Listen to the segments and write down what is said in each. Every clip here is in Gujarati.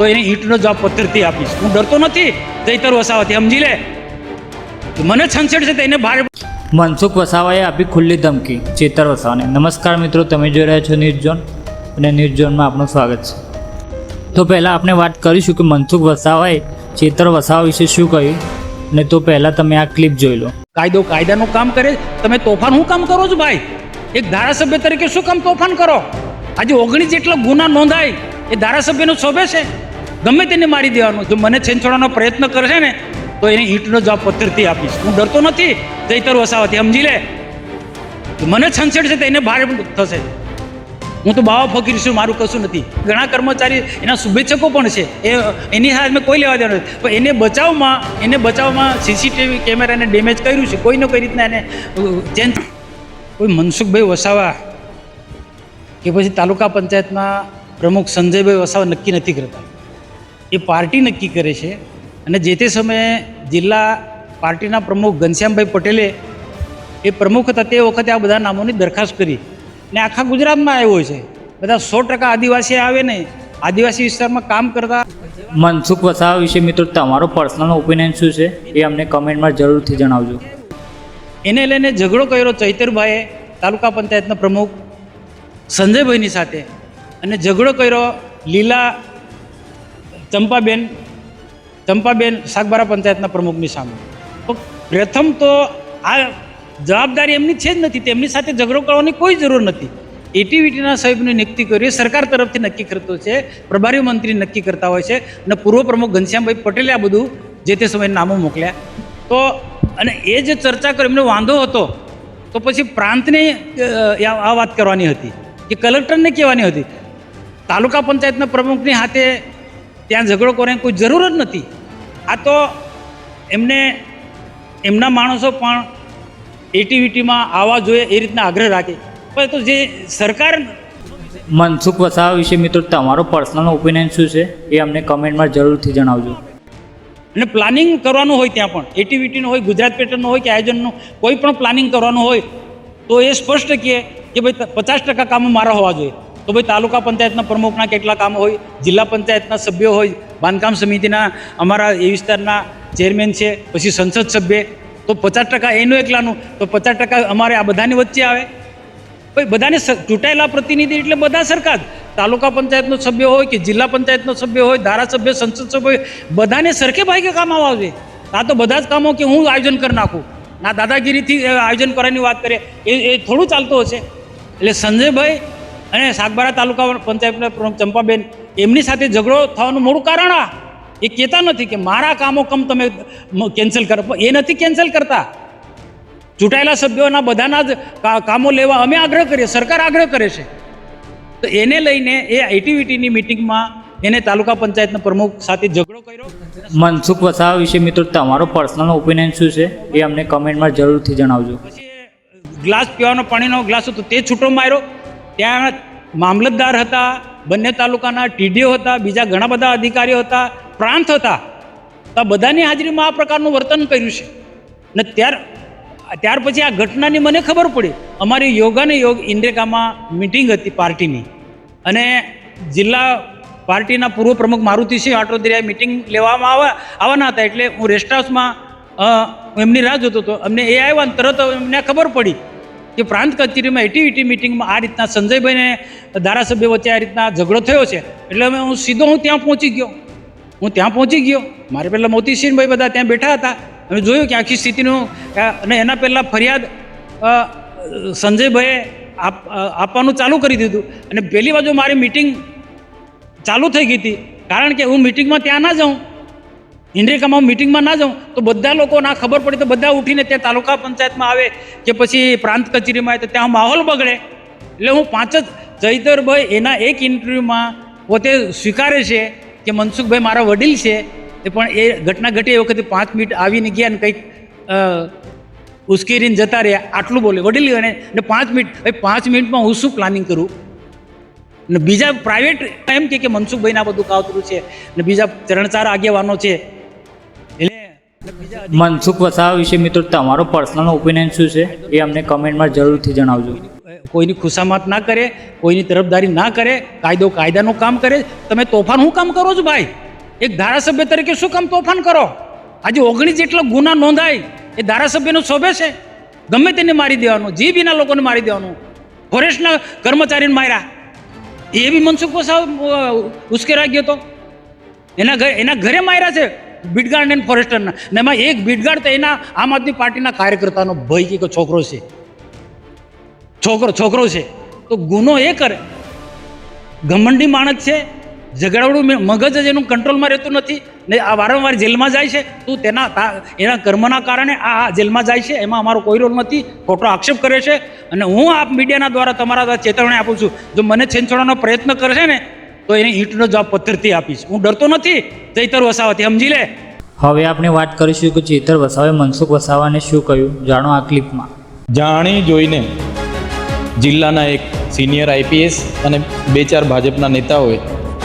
તો એને ઈંટનો જવાબ પથ્થરથી આપીશ. હું ડરતો નથી ચૈતર વસાવાથી. સમજી લે? મને છંછેડ છે તો એને ભારે મનસુખ વસાવાએ આપી ખુલ્લી ધમકી ચેતર વસાવાને. નમસ્કાર મિત્રો તમે જોઈ રહ્યા છો ન્યૂઝ ઝોન અને ન્યૂઝ ઝોનમાં આપનું સ્વાગત છે. તો પહેલાં આપણે વાત કરીશું કે મનસુખ વસાવાએ ચેતર વસાવા વિશે શું કહ્યું ને તો પહેલાં તમે આ ક્લિપ જોઈ લો. કાયદો કાયદાનું કામ કરે તમે તોફાન શું કામ કરો છો ભાઈ? એક ધારાસભ્ય તરીકે શું કામ તોફાન કરો? આજે ઓગણીસ જેટલા ગુના નોંધાય એ ધારાસભ્યનો શોભે છે? ગમે તેને મારી દેવાનો. જો મને છેંચોડવાનો પ્રયત્ન કરશે ને, તો એને ઈંટનો જવાબ પથ્થરથી આપીશ. હું ડરતો નથી જૈતર વસાવાથી સમજી લે? મને છંછેડશે તો એને ભારે થશે. હું તો બાવા ફકીર છું, મારું કશું નથી. ઘણા કર્મચારી એના શુભેચ્છકો પણ છે. એ, એની સાથે મેં કોઈ લેવા દેવા નથી. પણ એને બચાવમાં એને બચાવમાં સીસીટીવી કેમેરાને ડેમેજ કર્યું છે. કોઈને કોઈ રીતના એને ચેન્જ કોઈ મનસુખભાઈ વસાવા, કે પછી તાલુકા પંચાયતના પ્રમુખ સંજયભાઈ વસાવા નક્કી નથી કરતા. એ પાર્ટી નક્કી કરે છે. અને જે તે સમયે જિલ્લા પાર્ટીના પ્રમુખ ઘનશ્યામભાઈ પટેલે એ પ્રમુખ હતા તે વખતે આ બધા નામોની દરખાસ્ત કરી. ને આખા ગુજરાતમાં આવ્યો છે. બધા સો ટકા આદિવાસી આવે ને આદિવાસી વિસ્તારમાં કામ કરતા મનસુખ વસાવા વિશે મિત્રો તમારો પર્સનલ ઓપિનિયન શું છે? એ અમને કમેન્ટમાં જરૂરથી જણાવજો. એને લઈને ઝઘડો કર્યો ચૈતરભાઈએ તાલુકા પંચાયતના પ્રમુખ સંજયભાઈની સાથે. અને ઝઘડો કર્યો લીલા ચંપાબેન ચંપાબેન સાગબારા પંચાયતના પ્રમુખની સામે. પ્રથમ તો આ જવાબદારી એમની છે જ નથી, તેમની સાથે ઝઘડો કરવાની કોઈ જરૂર નથી. એટીવીટીના સાહેબની નિયુક્તિ કરી સરકાર તરફથી નક્કી કરતો છે, પ્રભારી મંત્રી નક્કી કરતા હોય છે, અને પૂર્વ પ્રમુખ ઘનશ્યામભાઈ પટેલે આ બધું જે તે સમયે નામો મોકલ્યા. તો અને એ જે ચર્ચા કરી, એમને વાંધો હતો, તો પછી પ્રાંતને આ વાત કરવાની હતી, કે કલેક્ટરને કહેવાની હતી. તાલુકા પંચાયતના પ્રમુખની હાથે ત્યાં ઝઘડો કરવાની કોઈ જરૂર જ નથી. આ તો એમને એમના માણસો પણ એટીવીટીમાં આવવા જોઈએ એ રીતના આગ્રહ રાખે. પણ તો જે સરકાર મનસુખ વસાવા વિશે મિત્રો તમારો પર્સનલ ઓપિનિયન શું છે? એ અમને કમેન્ટમાં જરૂરથી જણાવજો. અને પ્લાનિંગ કરવાનું હોય ત્યાં પણ. એટીવીટીનું હોય ગુજરાત પેટર્નનું હોય કે આયોજનનું કોઈ પણ પ્લાનિંગ કરવાનું હોય તો એ સ્પષ્ટ કહે કે ભાઈ પચાસ ટકા કામો મારા હોવા જોઈએ. તો ભાઈ તાલુકા પંચાયતના પ્રમુખના કેટલા કામ હોય, જિલ્લા પંચાયતના સભ્યો હોય, બાંધકામ સમિતિના અમારા એ વિસ્તારના ચેરમેન છે, પછી સંસદ સભ્ય. તો પચાસ ટકા એનું એકલાનું, તો પચાસ ટકા અમારે આ બધાની વચ્ચે આવે. ભાઈ બધાને ચૂંટાયેલા પ્રતિનિધિ એટલે બધા સરકાર. તાલુકા પંચાયતનો સભ્ય હોય કે જિલ્લા પંચાયતનો સભ્ય હોય, ધારાસભ્ય, સંસદ સભ્ય બધાને સરખે ભાગે કામ આવવા જોઈએ આ તો બધા જ કામો કે હું આયોજન કરી નાખું. ના દાદાગીરીથી આયોજન કરવાની વાત કરીએ, એ એ થોડું ચાલતું હશે. એટલે સંજયભાઈ અને સાગબારા તાલુકા પંચાયતના પ્રમુખ ચંપાબેન એમની સાથે ઝઘડો થવાનું મોડું કારણ આ. એ કહેતા નથી કે મારા કામો કમ તમે કેન્સલ કરો. એ નથી કેન્સલ કરતા. ચૂંટાયેલા સભ્યોના બધાના જ કામો લેવા અમે આગ્રહ કરીએ સરકાર આગ્રહ કરે છે. તો એને લઈને એ આઈટીવીટીની મિટિંગમાં એને તાલુકા પંચાયતના પ્રમુખ સાથે ઝઘડો કર્યો. મનસુખ વસાવા વિશે મિત્રો તમારો પર્સનલ ઓપિનિયન શું છે? એ અમને કમેન્ટમાં જરૂરથી જણાવજો. પછી ગ્લાસ પીવાનો પાણીનો ગ્લાસ હતો તે છૂટો માર્યો. ત્યાં મામલતદાર હતા, બંને તાલુકાના ટીડીઓ હતા, બીજા ઘણા બધા અધિકારીઓ હતા, પ્રાંત હતા. તો બધાની હાજરીમાં આ પ્રકારનું વર્તન કર્યું છે. ને ત્યાર ત્યાર પછી આ ઘટનાની મને ખબર પડી. અમારી યોગાને યોગ ઇન્દ્રેકામાં મિટિંગ હતી પાર્ટીની. અને જિલ્લા પાર્ટીના પૂર્વ પ્રમુખ મારુતિસિંહ આટોદરિયા મિટિંગ લેવામાં આવવા આવવાના હતા. એટલે હું રેસ્ટ હાઉસમાં એમની રાહ જોતો હતો. અમને એ આવ્યા તરત એમને ખબર પડી. કે પ્રાંત કચેરીમાં એટીવીટી મિટિંગમાં આ રીતના સંજયભાઈને ધારાસભ્ય વચ્ચે આ રીતના ઝઘડો થયો છે. એટલે હું સીધો હું ત્યાં પહોંચી ગયો. હું ત્યાં પહોંચી ગયો. મારે પહેલાં મોતીસિંહભાઈ બધા ત્યાં બેઠા હતા. અમે જોયું કે આખી સ્થિતિનું અને એના પહેલાં ફરિયાદ સંજયભાઈએ આપવાનું ચાલુ કરી દીધું. અને પહેલી બાજુ મારી મિટિંગ ચાલુ થઈ ગઈ હતી. કારણ કે હું મિટિંગમાં ત્યાં ના જાઉં. ઇન્દ્રિકામાં મિટિંગમાં ના જાઉં, તો બધા લોકો ના ખબર પડી તો બધા ઉઠીને ત્યાં તાલુકા પંચાયતમાં આવે કે પછી પ્રાંત કચેરીમાં આવે તો ત્યાં માહોલ બગડે. એટલે હું પાંચ જ ચૈતરભાઈ એના એક ઇન્ટરવ્યૂમાં પોતે સ્વીકારે છે કે મનસુખભાઈ મારા વડીલ છે એ પણ એ ઘટના ઘટી એ વખતે પાંચ મિનિટ આવીને ગયા ને કંઈક ઉશ્કેરીને જતા રહ્યા, આટલું બોલે. વડીલ અને ને પાંચ મિનિટ એ પાંચ મિનિટમાં હું શું પ્લાનિંગ કરું? ને બીજા પ્રાઇવેટ એમ કે મનસુખભાઈને આ બધું કાવતરું છે. ને બીજા ત્રણ ચાર આગેવાનો છે. મનસુખ વસાવા વિશે મિત્રો, તમારો પર્સનલ ઓપિનિયન શું છે એ અમને કમેન્ટમાં જરૂરથી જણાવજો. કોઈની ખુશામત ના કરે, કોઈની તરફદારી ના કરે, કાયદો કાયદાનું કામ કરે, તમે તોફાન શું કામ કરો છો ભાઈ? એક ધારાસભ્ય તરીકે શું કામ તોફાન કરો? આજે ઓગણીસ જેટલા ગુના નોંધાય, એ ધારાસભ્યનો શોભે છે? ગમે તેને મારી દેવાનું, જે બીના લોકોને મારી દેવાનું. ફોરેસ્ટના કર્મચારીને માર્યા. એ બી મનસુખ વસાવ ઉશ્કેરા ગયો તો. એના ઘરે એના ઘરે માર્યા છે. બીટગાર્ડ ને ફોરેસ્ટરના. ને એમાં એક બીટગાર્ડ તો એના આમ આદમી પાર્ટીના કાર્યકર્તાનો ભય કે છોકરો છે. છોકરો છોકરો છે. તો ગુનો એ કરે. ઘમંડી માણસ છે. ઝઘડાવડું મગજ જ એનું કંટ્રોલમાં રહેતું નથી. ને આ વારંવાર જેલમાં જાય છે. તો તેના એના કર્મના કારણે આ જેલમાં જાય છે. એમાં અમારો કોઈ રોલ નથી. ખોટો આક્ષેપ કરે છે. અને હું આ મીડિયાના દ્વારા તમારા ચેતવણી આપું છું. જો મને છેંછોડવાનો પ્રયત્ન કરશે ને તો એને ઈંટનો જવાબ પથ્થરથી આપીશ. હું ડરતો નથી. ચૈતર વસાવાથી સમજી લે? હવે આપણે વાત કરીશું કે ચેતર વસાવે મનસુખ વસાવાને શું કહ્યું? જાણો આ ક્લિપમાં. જાણી જોઈને જિલ્લાના એક સિનિયર આઈપીએસ અને બે ચાર ભાજપના નેતાઓએ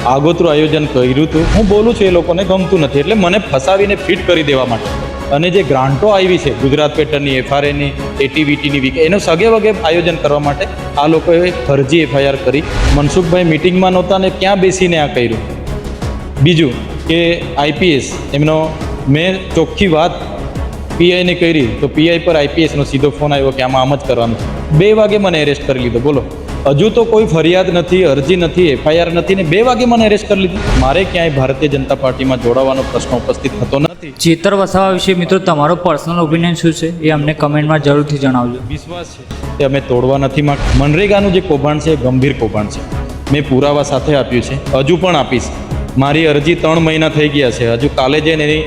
આગોતરું આયોજન કર્યું હતું. હું બોલું છું એ લોકોને ગમતું નથી. એટલે મને ફસાવીને ફિટ કરી દેવા માટે. અને જે ગ્રાન્ટો આવી છે ગુજરાત પેટર્નની એફઆરએની, એટીવીટીની વીક, એનું સગે વગે આયોજન કરવા માટે આ લોકોએ ફરજી એફઆઈઆર કરી. મનસુખભાઈ મિટિંગમાં નહોતા ને ક્યાં બેસીને આ કર્યું. બીજું કે આઈપીએસ, એમનો મેં ચોખ્ખી વાત પીઆઈને કરી, તો પીઆઈ પર આઈપીએસનો સીધો ફોન આવ્યો કે આમાં આમ જ કરવાનું. બે વાગે મને એરેસ્ટ કરી લીધો, બોલો. હજુ તો કોઈ ફરિયાદ નથી, અરજી નથી, એફઆઈઆર નથી ને બે વાગે મને એરેસ્ટ કરી લીધી. મારે ક્યાંય ભારતીય જનતા પાર્ટીમાં જોડાવાનો પ્રશ્ન ઉપસ્થિત થતો નથી. ચેતર વસાવા વિશે મિત્રો તમારો પર્સનલ ઓપિનિયન શું છે એ અમને કમેન્ટમાં જરૂરથી જણાવજો. વિશ્વાસ છે. કે અમે તોડવા નથી માંગતા મનરેગાનું જે કૌભાંડ છે એ ગંભીર કૌભાંડ છે. મેં પુરાવા સાથે આપ્યું છે. હજુ પણ આપીશ. મારી અરજી ત્રણ મહિના થઈ ગયા છે. હજુ કાલે જઈને એની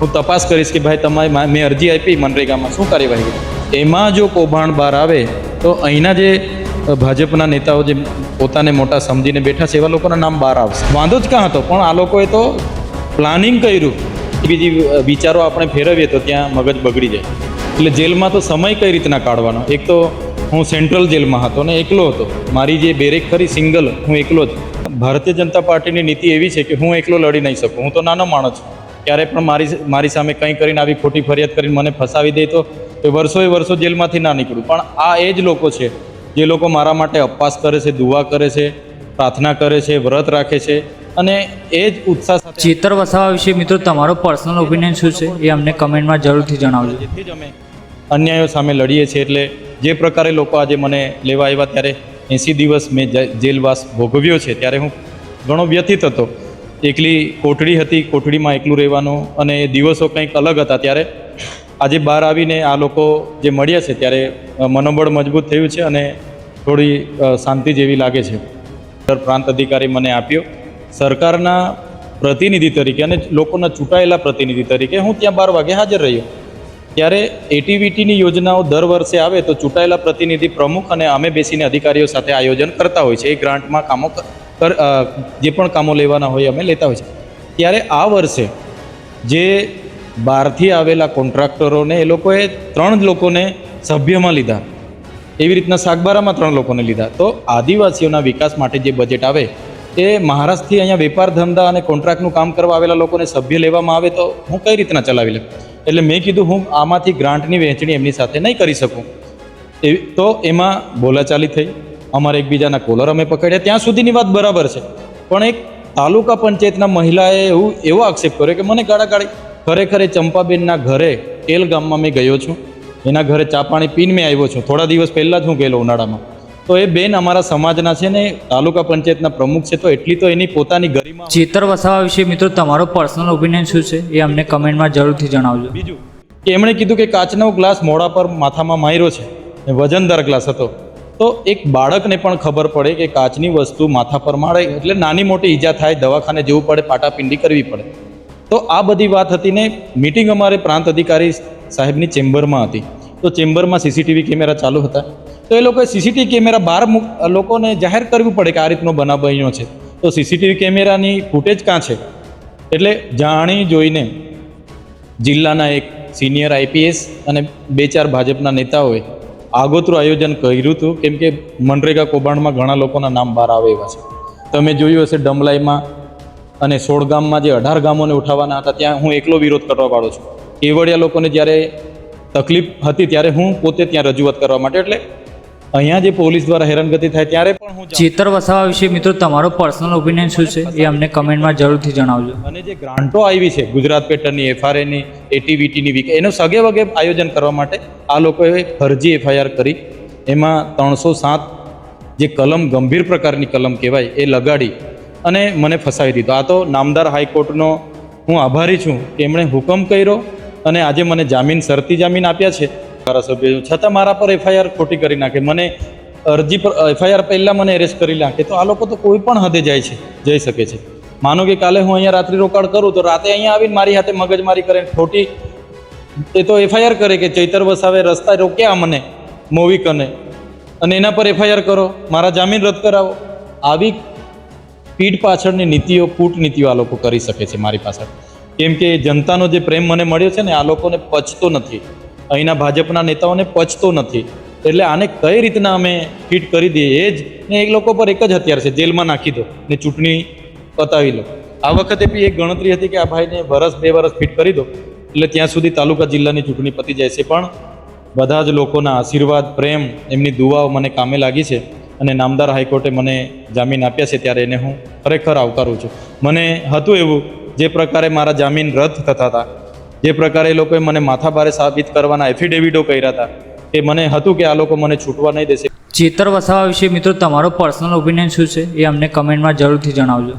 હું તપાસ કરીશ કે ભાઈ તમારી મેં અરજી આપી મનરેગામાં શું કાર્યવાહી કરી? એમાં જો કૌભાંડ બહાર આવે તો અહીંના જે ભાજપના નેતાઓ જે પોતાને મોટા સમજીને બેઠા છે એવા લોકોના નામ બહાર આવશે. વાંધો જ ક્યાં હતો પણ આ લોકોએ તો પ્લાનિંગ કર્યું. બીજી વિચારો આપણે ફેરવીએ તો ત્યાં મગજ બગડી જાય. એટલે જેલમાં તો સમય કઈ રીતના કાઢવાનો? એક તો હું સેન્ટ્રલ જેલમાં હતો ને એકલો હતો. મારી જે બેરેક ખરી, સિંગલ, હું એકલો જ. ભારતીય જનતા પાર્ટીની નીતિ એવી છે કે હું એકલો લડી નહીં શકું. હું તો નાનો માણસ છું. ક્યારે પણ મારી મારી સામે કંઈ કરીને આવી ખોટી ફરિયાદ કરીને મને ફસાવી દે તો એ વર્ષોએ વર્ષો જેલમાંથી ના નીકળું. પણ આ એ જ લોકો છે, જે લોકો મારા માટે અપવાસ કરે છે, દુઆ કરે છે, પ્રાર્થના કરે છે, વ્રત રાખે છે. અને એ જ ઉત્સાહ સાથે ચેતર વસાવા વિશે મિત્રો તમારો પર્સનલ ઓપિનિયન શું છે એ અમને કમેન્ટમાં જરૂરથી જણાવજો. જેથી જ અમે અન્યાયો સામે લડીએ છીએ એટલે જે પ્રકારે લોકો આજે મને લેવા આવ્યા ત્યારે એંસી દિવસ મેં જેલવાસ ભોગવ્યો છે ત્યારે હું ઘણો વ્યથિત હતો. એકલી કોટડી હતી કોટડીમાં એકલું રહેવાનું અને એ દિવસો કંઈક અલગ હતા. ત્યારે આજે બહાર આવીને આ લોકો જે મળ્યા છે ત્યારે મનોબળ મજબૂત થયું છે અને થોડી શાંતિ જેવી લાગે છે. પ્રાંત અધિકારી મને આપ્યો. સરકારના પ્રતિનિધિ તરીકે અને લોકોના ચૂંટાયેલા પ્રતિનિધિ તરીકે હું ત્યાં બાર વાગે હાજર રહ્યો. ત્યારે એટીવીટીની યોજનાઓ દર વર્ષે આવે તો ચૂંટાયેલા પ્રતિનિધિ પ્રમુખ અને અમે બેસીને અધિકારીઓ સાથે આયોજન કરતા હોય છે. એ ગ્રાન્ટમાં કામો જે પણ કામો લેવાના હોય અમે લેતા હોય છે. ત્યારે આ વર્ષે જે બહારથી આવેલા કોન્ટ્રાક્ટરોને એ લોકોએ ત્રણ લોકોને સભ્યમાં લીધા. એવી રીતના સાગબારામાં ત્રણ લોકોને લીધા. તો આદિવાસીઓના વિકાસ માટે જે બજેટ આવે એ મહારાષ્ટ્રથી અહીંયા વેપાર ધંધા અને કોન્ટ્રાક્ટનું કામ કરવા આવેલા લોકોને સભ્ય લેવામાં આવે તો હું કઈ રીતના ચલાવી લઉં? એટલે મેં કીધું હું આમાંથી ગ્રાન્ટની વહેંચણી એમની સાથે નહીં કરી શકું. એવી તો એમાં બોલાચાલી થઈ. અમારે એકબીજાના કોલર અમે પકડ્યા. ત્યાં સુધીની વાત બરાબર છે. પણ એક તાલુકા પંચાયતના મહિલાએ એવું, એવો આક્ષેપ કર્યો કે મને ગાળાગાળી. ખરેખર એ ચંપાબેનના ઘરે કેલ ગામમાં મેં ગયો છું. એના ઘરે ચા પાણી પીને મેં આવ્યો છું. થોડા દિવસ પહેલાં જ હું ગયેલો ઉનાળામાં. તો એ બેન અમારા સમાજના છે ને તાલુકા પંચાયતના પ્રમુખ છે તો એટલી તો એની પોતાની ગરિમા ચેતર વસાવા વિશે મિત્રો તમારો પર્સનલ ઓપિનિયન શું છે એ અમને કમેન્ટમાં જરૂરથી જણાવજો. બીજું કે એમણે કીધું કે કાચનો ગ્લાસ મોઢા પર માથામાં માર્યો છે વજનદાર ગ્લાસ હતો. તો એક બાળકને પણ ખબર પડે કે કાચની વસ્તુ માથા પર મારે એટલે નાની મોટી ઈજા થાય દવાખાને જવું પડે પાટાપિંડી કરવી પડે. તો આ બધી વાત હતી ને મિટિંગ અમારે પ્રાંત અધિકારી સાહેબની ચેમ્બરમાં હતી. તો ચેમ્બરમાં સીસીટીવી કેમેરા ચાલુ હતા. તો એ લોકોએ સીસીટીવી કેમેરા બહાર લોકોને જાહેર કરવું પડે કે આ રીતનો બનાવ બન્યો છે. તો સીસીટીવી કેમેરાની ફૂટેજ કાં છે? એટલે જાણી જોઈને જિલ્લાના એક સિનિયર આઈપીએસ અને બે ચાર ભાજપના નેતાઓએ આગોતરું આયોજન કર્યું હતું. કેમ કે મનરેગા કૌભાંડમાં ઘણા લોકોના નામ બહાર આવે એવા છે. તમે જોયું હશે ડમલાઈમાં અને સોળ ગામમાં જે અઢાર ગામોને ઉઠાવવાના હતા, ત્યાં હું એકલો વિરોધ કરવા વાળો છું. કેવડિયા લોકોને જ્યારે તકલીફ હતી, ત્યારે હું પોતે ત્યાં રજૂઆત કરવા માટે, એટલે અહીંયા જે પોલીસ દ્વારા હેરાનગતિ થાય ત્યારે પણ હું ચેતર વસાવા વિશે મિત્રો તમારો પર્સનલ ઓપિનિયન શું છે એ અમને કમેન્ટમાં જરૂરથી જણાવજો. અને જે ગ્રાન્ટો આવી છે ગુજરાત પેટર્નની એફઆરએની એટીવીટીની વીક એનો સગે વગે આયોજન કરવા માટે આ લોકોએ ફરજી એફઆઈઆર કરી. એમાં ત્રણસો સાત જે કલમ ગંભીર પ્રકારની કલમ કહેવાય એ લગાડી અને મને ફસાવી દીધો. આ તો નામદાર હાઈકોર્ટનો હું આભારી છું કે એમણે હુકમ કર્યો અને આજે મને જામીન શરતી જામીન આપ્યા છે. ધારાસભ્ય છતાં મારા પર એફઆઈઆર ખોટી કરી નાખે. મને અરજી પર, એફઆઈઆર પહેલાં મને એરેસ્ટ કરી નાખે. તો આ લોકો તો કોઈ પણ હદે જાય છે, જઈ શકે છે. માનો કે કાલે હું અહીંયા રાત્રિ રોકાણ કરું, તો રાતે અહીંયા આવીને મારી હાથે મગજમારી કરે ખોટી એ તો એફઆઈઆર કરે કે ચૈતર વસાવે રસ્તા રોક્યા મને મોવી કને અને એના પર એફઆઈઆર કરો, મારા જામીન રદ કરાવો. આવી પીઠ પાછળની નીતિઓ, કૂટનીતિઓ આ લોકો કરી શકે છે મારી પાછળ. કેમ કે જનતાનો જે પ્રેમ મને મળ્યો છે ને, આ લોકોને પચતો નથી. અહીંના ભાજપના નેતાઓને પચતો નથી. એટલે આને કઈ રીતના અમે ફિટ કરી દઈએ એ જ ને એ લોકો પર એક જ હથિયાર છે, જેલમાં નાખી દો ને ચૂંટણી પતાવી લો. આ વખતે બી એક ગણતરી હતી કે આ ભાઈને વરસ, બે વરસ ફિટ કરી દો. એટલે ત્યાં સુધી તાલુકા જિલ્લાની ચૂંટણી પતી જાય છે. પણ બધા જ લોકોના આશીર્વાદ, પ્રેમ, એમની દુઆઓ મને કામે લાગી છે અને નામદાર હાઈકોર્ટે મને જામીન આપ્યા છે ત્યારે એને હું ખરેખર આવકારું છું. મને હતું એવું જે પ્રકારે મારા જામીન રદ થતા હતા. જે પ્રકારે એ લોકોએ મને માથાભારે સાબિત કરવાના એફિડેવિટો કર્યા હતા કે મને હતું કે આ લોકો મને છૂટવા નહીં દેશે. ચેતર વસાવા વિશે મિત્રો, તમારો પર્સનલ ઓપિનિયન શું છે એ અમને કમેન્ટમાં જરૂરથી જણાવજો.